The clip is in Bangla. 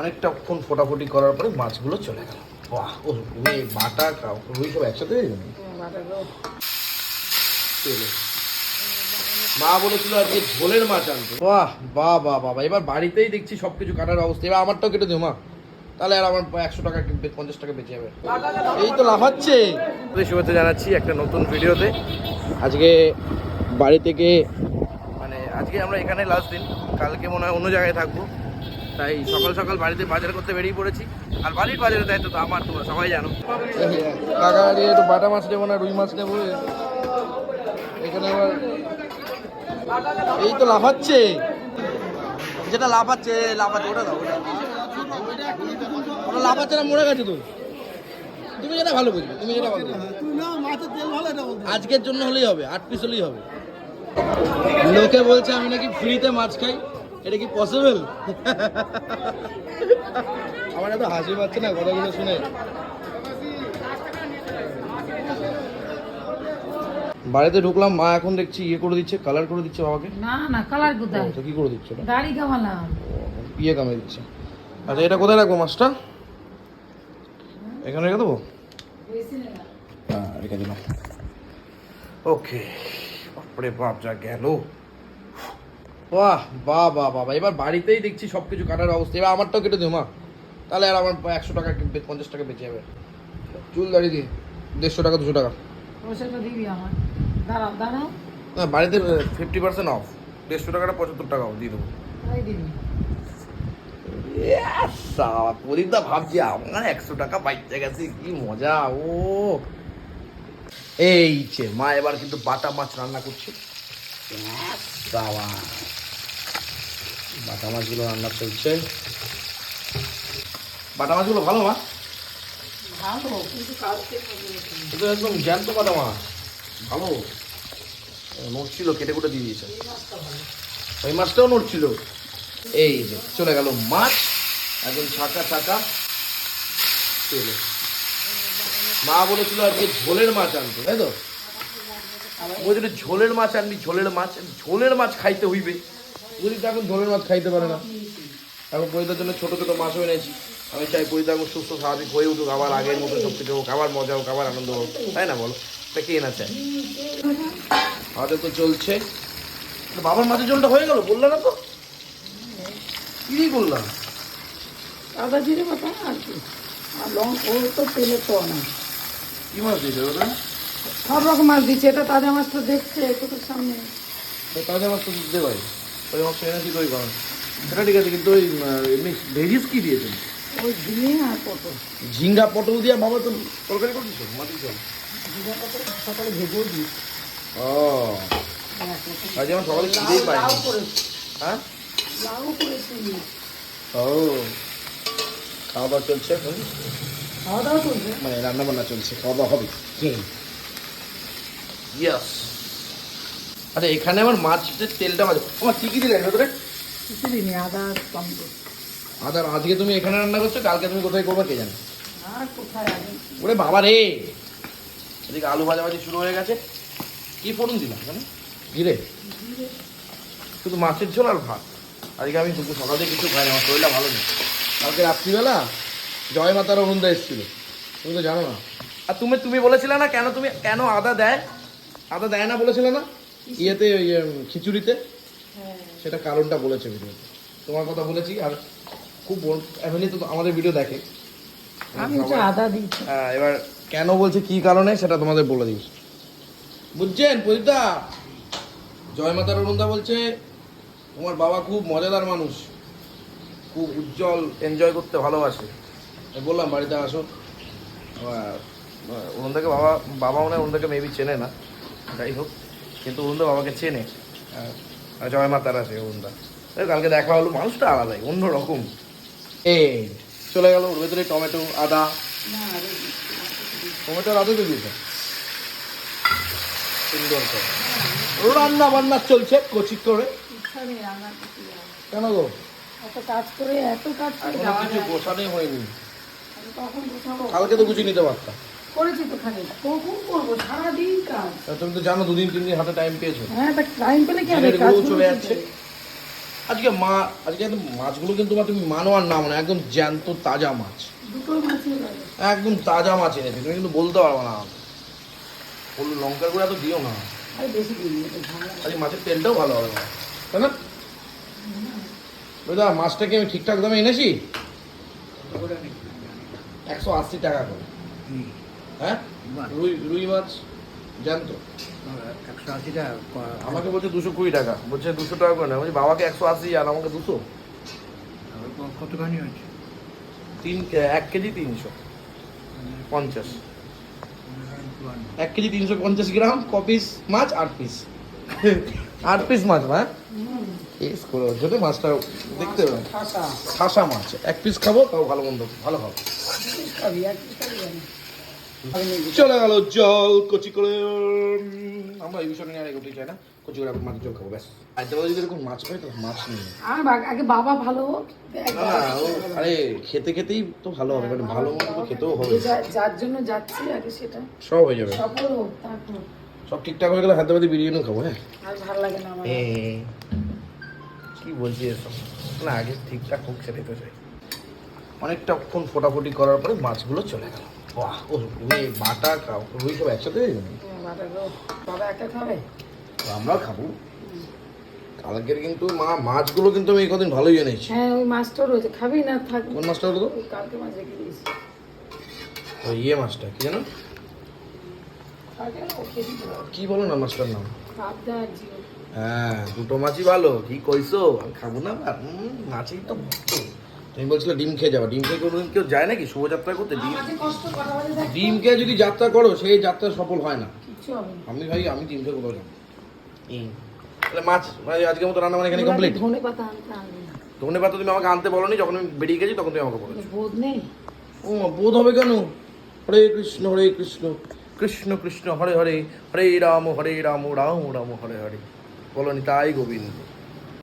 অনেকটাক্ষণ ফোটাফুটি করার পরে মাছগুলো চলে গেল। বাহ ও রুই বাটা রুই সব একসাথে হয়ে। মা বলেছিল আজকে ঝোলের মাছ আনতে। বাহ বাহ বাহ বাবা এবার বাড়িতেই দেখছি সবকিছু কাটার অবস্থা। এবার আমারটাও কেটে দিও মা। তাহলে আর আমার একশো টাকা পঞ্চাশ টাকা বেঁচে যাবে। এই তো লাফাচ্ছে শুভেচ্ছা জানাচ্ছি একটা নতুন ভিডিওতে। আজকে বাড়ি থেকে মানে আজকে আমরা এখানে লাস্ট দিন। কালকে মনে হয় অন্য জায়গায় থাকব। তাই সকাল সকাল বাড়িতে বাজার করতে বেরিয়ে পড়েছি। আর বাড়ির বাজারের দায়িত্ব তো আমার, তোমরা সবাই জানো। একটু বাটা মাছ নেব না, রুই মাছ নেব এখানে আবার এই তো লাফাচ্ছে। যেটা লাফাচ্ছে লাফাচ্ছে, ওটা দাও, ওটা লাফাচ্ছে না, মরে গেছে তো। তুমি যেটা ভালো বুঝবে, তুমি যেটা ভালো আজকের জন্য হলেই হবে, আট পিস হলেই হবে। লোকে বলছে আমি নাকি ফ্রিতে মাছ খাই। এটা কি পসিবল আমার এত হাসি পাচ্ছে না কথাগুলো শুনে। বাড়িতে ঢুকলাম মা এখন দেখছি ইয়ে করে দিচ্ছে কালার করে দিচ্ছে বাবাকে। না না কালার কোথায়? তো কি করে দিচ্ছে দাড়ি কামালাম ইয়ে কামে দিচ্ছে। আচ্ছা এটা কোথায় রাখব মাছটা? এখানে রেখে দেবো? হ্যাঁ রেখে দিলাম। ওকে বাপরে বাপ যা গেল। বাহ বাহ বাহ বাবা এবার বাড়িতেই দেখছি সব কিছু কাটার অবস্থা। এবার আমারটাও কেটে দিও মা। তাহলে আর আমার একশো টাকা পঞ্চাশ টাকা বেঁচে যাবে। চুল দাড়ি দিয়ে দেড়শো টাকা দুশো টাকা। না বাড়িতে ফিফটি পার্সেন্ট অফ দেড়শো টাকাটা পঁচাত্তর টাকা দিয়ে দেবো। দিবি। প্রদীপদা ভাবছি আমার একশো টাকা বাইতে গেছে কি মজা ও। এই মা এবার কিন্তু বাটা মাছ রান্না করছে। বাবা। বাটা মাছগুলো রান্না চলছে। বাটা মাছগুলো ভালো মা? ভালো কিন্তু কালকে একদম জ্যান্ত বাটা মাছ। ভালো। নড়ছিল কেটে কুটে দিয়ে দিয়েছে। ওই মাছটাও নড়ছিল। এই যে চলে গেল মাছ। একদম ছাকা ছাকা। চলে। মা বলেছিল আজকে ঝোলের মাছ আনতে তাই তো? বলছিল ঝোলের মাছ আনবি ঝোলের মাছ ঝোলের মাছ খাইতে হইবে। বুঝলি তো এখন ঝোলের মাছ খাইতে পারে না। এখন পরিতার জন্য ছোট ছোট মাছও এনেছি। আমি চাই পরিতা এখন সুস্থ স্বাভাবিক হয়ে উঠুক আবার আগের মতো সব কিছু হোক আবার মজা হোক আবার আনন্দ হোক। তাই না বলো? এটা কে না চায় আমাদের তো চলছে। বাবার মাছের জলটা হয়ে গেল? বললে না তো? কি করলাম আদা জিরে বাটা আর কি? আর লং ও তো তেলে তো না। কি মাছ দিয়েছে ওটা সব রকম মাছ দিচ্ছে এটা তাজা মাছটা দেখছে তোর সামনে। তো তাজা মাছ তো দিতে পারি ওই মাছ তো ওই কারণ সেটা ঠিক আছে কিন্তু ওই এমনি ভেজিস কি দিয়েছেন ওই ঝিঙে আর পটল। ঝিঙ্গা পটল দিয়ে বাবা তো তরকারি করছিস? মাটির জল ঝিঙে পটল সকালে ভেজেও দিই। ও আজ যেমন সকালে খিদেই লাউ পাইনি। হ্যাঁ? লাউ করেছি। ও খাওয়া দাওয়া চলছে খাওয়া দাওয়া চলছে। মানে রান্না বান্না চলছে খাওয়া দাওয়া হবে। ইয়াস আচ্ছা এখানে আমার মাছের তেলটা মাছ আমার কি কি দিলেন ভেতরে? কিছু দিনই আদা টমেটো। আদার আজকে তুমি এখানে রান্না করছ কালকে তুমি কোথায় করবে কে জানে? আর কোথায় ওরে বাবা রে! এদিকে আলু ভাজাভাজি শুরু হয়ে গেছে। কি ফোড়ন দিলাম জানো জিরে শুধু মাছের ঝোল আর ভাত। আজকে আমি দুপুর সকাল কিছু খাই না আমার শরীরটা ভালো নেই। কালকে রাত্রিবেলা জয় মাতার অরুণদা এসেছিল। তুমি তো জানো না। আর তুমি তুমি বলেছিলে না কেন তুমি কেন আদা দেয়? আদা দেয় না বলেছিলে না? ইয়েতে খিচুড়িতে? সেটা কারণটা বলেছে ভিডিওতে তোমার কথা বলেছি আর খুব এমনি তো আমাদের ভিডিও দেখে। আমি আদা দিচ্ছি হ্যাঁ এবার কেন বলছে কি কারণে সেটা তোমাদের বলে দিই। বুঝছেন প্রদীপদা জয় মাতার অরুণদা বলছে তোমার বাবা খুব মজাদার মানুষ। খুব উজ্জ্বল এনজয় করতে ভালোবাসে। বললাম বাড়িতে আসো। অরুণদাকে বাবা বাবা মনে হয় অরুণদাকে মেবি চেনে না। যাই হোক কিন্তু অরুণদা বাবাকে চেনে। জয় মাতার আছে অরুণদা কালকে দেখা হলো মানুষটা আলাদাই অন্য রকম এই চলে গেল ওর ভেতরে টমেটো আদা। টমেটো আর আদা দিয়ে দিয়েছে? সুন্দর করে। রান্না বান্না চলছে কচি করে। কেন গো? এত কাজ করে এত কাজ করে কিছু গোছানোই হয়নি। কালকে তো গুছিয়ে নিতে পারতাম। করেছি তো খালি কখন করব সারাদিন কাজ। তুমি তো জানো দুদিন তিন দিন হাতে টাইম পেয়েছ। হ্যাঁ টাইম পেলে কি হবে? কাজ চলে যাচ্ছে। আজকে মা আজকে একদম মাছগুলো কিন্তু তুমি মানো আর না মানো একদম জ্যান্ত তাজা মাছ। দুটো মাছের লাগে একদম তাজা মাছ এনেছে তুমি কিন্তু বলতে পারব না। হলুদ লঙ্কার গুঁড়া তো দিও না। আজকে মাছের তেলটাও ভালো হবে। না তাই না? দাদা মাছটা কি আমি ঠিকঠাক দামে এনেছি? একশো আশি টাকা করে। হ্যাঁ? রুই রুই মাছ জ্যান্ত। একশো আশি টাকা আমাকে বলছে দুশো কুড়ি টাকা। বলছে দুশো টাকা করে না বলছি বাবাকে একশো আশি আর আমাকে দুশো। কতখানি হচ্ছে তিন এক কেজি তিনশো। পঞ্চাশ। এক কেজি তিনশো পঞ্চাশ গ্রাম ক পিস মাছ আট পিস। আট পিস মাছ না পিস করে যদি মাছটা দেখতে হবে। ঠাসা মাছ। এক পিস খাব তাও ভালো মন্দ ভালো খাব। চলে গেল জল কচি করে আমরা এই বিষয় নিয়ে আর এগোতে চাই না। কচি করে মাছ জল খাব ব্যাস। হায়দ্রাবাদে যদি এরকম মাছ পাই তো মাছ নিয়ে। আর আগে বাবা ভালো আরে খেতে খেতেই তো ভালো হবে মানে ভালো মন্দ তো খেতেও হবে। যার জন্য যাচ্ছি আগে সেটা। সব হয়ে যাবে। সব ঠিকঠাক হয়ে গেলে হায়দ্রাবাদি বিরিয়ানিও খাব হ্যাঁ? আর ভালো লাগে না আমার। কি বলছি এসব? না আগে ঠিকঠাক হোক সেটাই তো চাই। অনেকটা ক্ষণ ফোটাফুটি করার পরে মাছগুলো চলে গেল। বাহ ও রুই বাটা রুই সব একসাথে খাবে? কালকের কিন্তু মা মাছগুলো কিন্তু আমি কদিন ভালোই এনেছি। হ্যাঁ ওই মাছটা রয়েছে খাবি না থাক। কোন মাছটা হলো তো? কালকে মাছ রেখে দিয়েছি। ওই ইয়ে মাছটা কি জানো। কি বলো না মাছটার নাম? হ্যাঁ দুটো মাছই ভালো কি কইছো? আমি খাব না মাছই তো। তুমি বলছিলে ডিম খেয়ে যাব। ডিম খেয়ে কোনোদিন কেউ যায় নাকি? শুভযাত্রা করতে? ডিম ডিম খেয়ে যদি যাত্রা করো সেই যাত্রা সফল হয় না। না। আমি ভাই আমি ডিম খেয়ে কোথাও যাব। তাহলে মাছ মানে আজকের মতো রান্না মানে এখানে কমপ্লিট ধনে পাতা না তুমি আমাকে আনতে বলনি যখন আমি বেরিয়ে গেছি তখন তুমি আমাকে বোধ নেই। ও বোধ হবে কেন? হরে কৃষ্ণ হরে কৃষ্ণ কৃষ্ণ কৃষ্ণ হরে হরে হরে রাম হরে রাম রাম রাম হরে হরে। বলনি তাই গোবিন্দ।